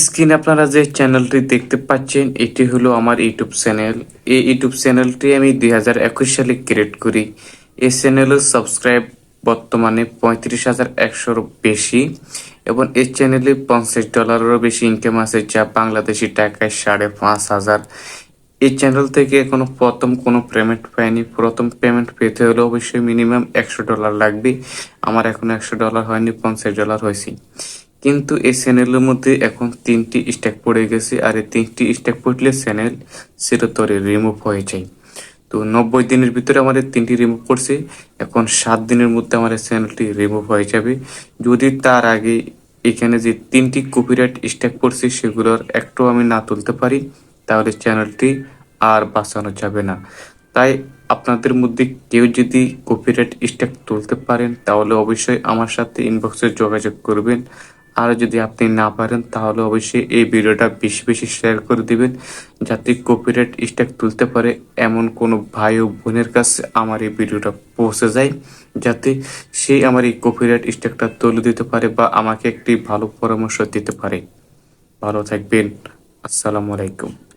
স্ক্রিনে আপনারা যে চ্যানেলটি দেখতে পাচ্ছেন, এটি হলো আমার ইউটিউব চ্যানেল। এই ইউটিউব চ্যানেলটি আমি দুই হাজার একুশ সালে ক্রিয়েট করি। এই চ্যানেলের সাবস্ক্রাইব বর্তমানে পঁয়ত্রিশ হাজার একশোর বেশি এবং এই চ্যানেলে পঞ্চাশ ডলারেরও বেশি ইনকাম আছে, যা বাংলাদেশি টাকায় সাড়ে পাঁচ হাজার। এই চ্যানেল থেকে এখনও প্রথম কোনো পেমেন্ট পাইনি। প্রথম পেমেন্ট পেতে হলে অবশ্যই মিনিমাম একশো ডলার লাগবে। আমার এখনও একশো ডলার হয়নি, পঞ্চাশ ডলার হয়েছে। কিন্তু এই চ্যানেলের মধ্যে এখন তিনটি স্ট্যাক পড়ে গেছে আর এই তিনটি স্ট্যাক পড়লে চ্যানেল চিরতরে রিমুভ হয়ে যায়। তো নব্বই দিনের ভিতরে আমাদের তিনটি রিমুভ করছে। এখন সাত দিনের মধ্যে এই চ্যানেলটি রিমুভ হয়ে যাবে। যদি তার আগে এখানে যে তিনটি কপিরাইট স্ট্যাক করছে সেগুলোর একটু আমি না তুলতে পারি, তাহলে চ্যানেলটি আর বাঁচানো যাবে না। তাই আপনাদের মধ্যে কেউ যদি কপিরাইট স্ট্যাক তুলতে পারেন, তাহলে অবশ্যই আমার সাথে ইনবক্সে যোগাযোগ করবেন। আর যদি আপনি না পারেন, তাহলে অবশ্যই এই ভিডিওটা বেশি বেশি শেয়ার করে দিবেন, যাতে কপিরাইট স্ট্যাক তুলতে পারে এমন কোনো ভাই ও বোনের কাছে আমার এই ভিডিওটা পৌঁছে যায়, যাতে সে আমার এই কপিরাইট স্ট্যাকটা তুলে দিতে পারে বা আমাকে একটি ভালো পরামর্শ দিতে পারে। ভালো থাকবেন। আসসালামু আলাইকুম।